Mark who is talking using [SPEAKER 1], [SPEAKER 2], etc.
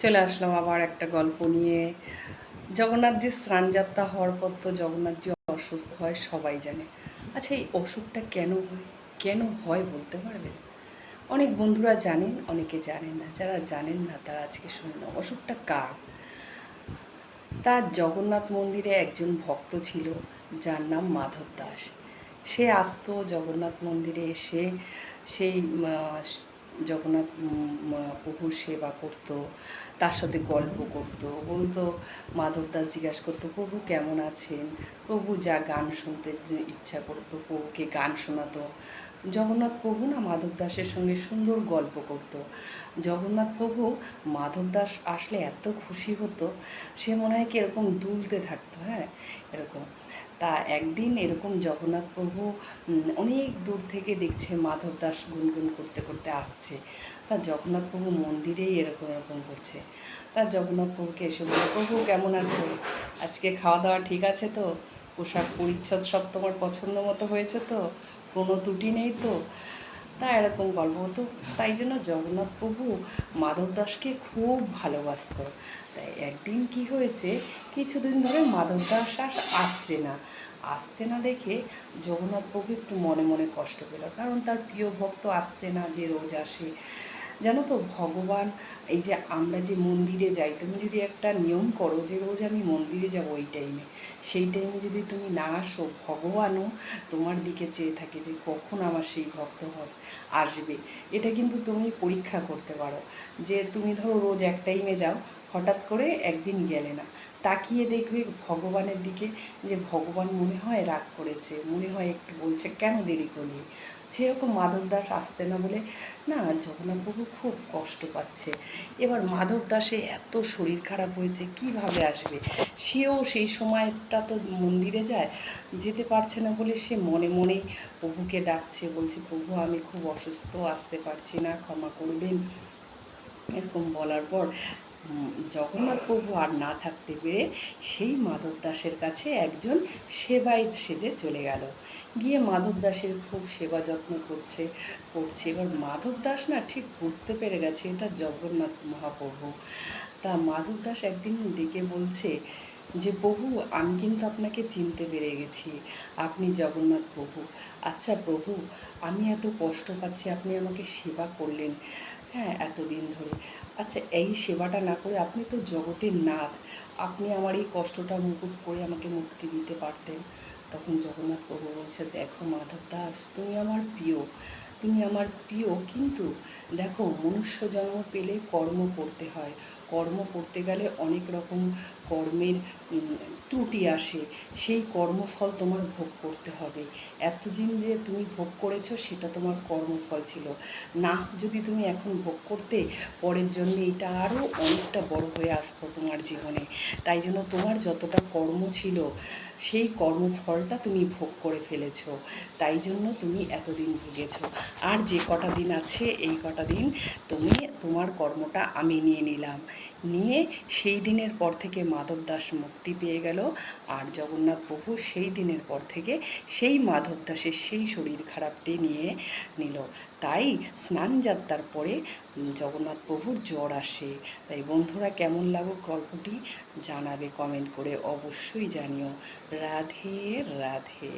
[SPEAKER 1] চলে আসলাম আবার একটা গল্প নিয়ে। জগন্নাথজির স্নানযাত্রা হওয়ার পর তো জগন্নাথজি অসুস্থ হয়, সবাই জানে। আচ্ছা এই অসুখটা কেন হয়? কেন হয় বলতে পারবেন? অনেক বন্ধুরা জানেন, অনেকে জানেন না। যারা জানেন না, তারা আজকে শুনুন অসুখটা কার? তার জগন্নাথ মন্দিরে একজন ভক্ত ছিল, যার নাম মাধব দাস। সে আসতো জগন্নাথ মন্দিরে এসে, সেই জগন্নাথ প্রভুর সেবা করত, তার সাথে গল্প করত, বলতো, মাধব দাস জিজ্ঞাসা করতো, প্রভু কেমন আছেন? প্রভু যা গান শুনতে ইচ্ছা করতো, প্রভুকে গান শোনাতো। জগন্নাথ প্রভু না মাধব দাসের সঙ্গে সুন্দর গল্প করত। জগন্নাথ প্রভু মাধব দাস আসলে এত খুশি হতো, সে মনে হয় কি এরকম দুলতে থাকতো হ্যাঁ? এরকম। তা একদিন এরকম জগন্নাথ প্রভু অনেক দূর থেকে দেখছে মাধব দাস গুনগুন করতে করতে আসছে। তা জগন্নাথ প্রভু মন্দিরেই এরকম এরকম করছে। তা জগন্নাথ প্রভুকে এসে বলে প্রভু, কেমন আছো? আজকে খাওয়া দাওয়া ঠিক আছে তো? পোশাক পরিচ্ছদ সব তোমার পছন্দ মতো হয়েছে তো? কোনো ত্রুটি নেই তো? তা এরকম গল্প হতো। তাই জন্য জগন্নাথ প্রভু মাধব দাসকে খুব ভালোবাসত। তাই একদিন কি হয়েছে, কিছুদিন ধরে মাধব দাস আর আসছে না। আসছে না দেখে জগন্নাথ প্রভু একটু মনে মনে কষ্ট পেল, কারণ তার প্রিয় ভক্ত আসছে না যে রোজ আসে। জানো তো, ভগবান, এই যে আমরা যে মন্দিরে যাই, তুমি যদি একটা নিয়ম করো যে রোজ আমি মন্দিরে যাব ওই টাইমে সেই টাইমে যদি তুমি না আসো, ভগবানও তোমার দিকে চেয়ে থাকে যে কখন আমার সেই ভক্ত হবে আসবে। এটা কিন্তু তুমি পরীক্ষা করতে পারো যে তুমি ধরো রোজ এক টাইমে যাও, হঠাৎ করে একদিন গেলে না। তাকিয়ে দেখবে ভগবানের দিকে যে ভগবান মনে হয় রাগ করেছে, মনে হয় একটু বলছে, কেন দেরি করলি? সেরকম মাধব দাস আসছে না বলে, না জগন্নাথবাবু খুব কষ্ট পাচ্ছে। এবার মাধব দাসে এত শরীর খারাপ হয়েছে, কীভাবে আসবে? সেও সেই সময়টা তো মন্দিরে যায়, যেতে পারছে না বলে সে মনে মনেই প্রভুকে ডাকছে, বলছে, প্রভু, আমি খুব অসুস্থ, আসতে পারছি না, ক্ষমা করবেন। এরকম বলার পর জগন্নাথ প্রভু আর না থাকতে পেরে সেই মাধব দাসের কাছে একজন সেবায়িত সেজে চলে গেল। গিয়ে মাধব দাসের খুব সেবা যত্ন করছে করছে। এবার মাধব দাস না ঠিক বুঝতে পেরে গেছে, এটা জগন্নাথ মহাপ্রভু। তা মাধব দাস একদিন ডেকে বলছে যে, প্রভু, আমি কিন্তু আপনাকে চিনতে পেরে গেছি। আপনি জগন্নাথ প্রভু। আচ্ছা প্রভু, আমি এত কষ্ট পাচ্ছি, আপনি আমাকে সেবা করলেন। হ্যাঁ এতদিন ধরে। আচ্ছা এই সেবাটা না করে আপনি তো জগতের নাথ। আপনি আমার এই কষ্টটা মুকুট করে আমাকে মুক্তি দিতে পারতেন। তখন জগন্নাথ প্রভু বলছে, দেখো মাধব দাস, তুমি আমার প্রিয়। তুমি আমার প্রিয়, কিন্তু দেখো, মনুষ্য জন্ম পেলে কর্ম করতে হয়। কর্ম করতে গেলে অনেক রকম কর্মের ত্রুটি আসে। সেই কর্মফল তোমার ভোগ করতে হবে। এতদিন যে তুমি ভোগ করেছ, সেটা তোমার কর্মফল ছিল। না, যদি তুমি এখন ভোগ করতে, পরের জন্য এটা আরও অনেকটা বড় হয়ে আসতো তোমার জীবনে। তাই জন্য তোমার যতটা কর্ম ছিল, সেই কর্মফলটা তুমি ভোগ করে ফেলেছো। তাই জন্য তুমি এতদিন ভুগেছো। আর যে কটা দিন আছে, এই কটা দিন তুমি তোমার কর্মটা আমি নিয়ে নিলাম। নিয়ে সেই দিনের পর থেকে মাধব দাস মুক্তি পেয়ে গেল আর জগন্নাথ প্রভু সেই দিনের পর থেকে সেই মাধব দাসের সেই শরীর খারাপটি নিয়ে নিল। তাই স্নান যাত্রার পরে জগন্নাথ প্রভুর জ্বর আসে। তাই বন্ধুরা কেমন লাগুক গল্পটি জানাবে কমেন্ট করে অবশ্যই জানিও। রাধে রাধে।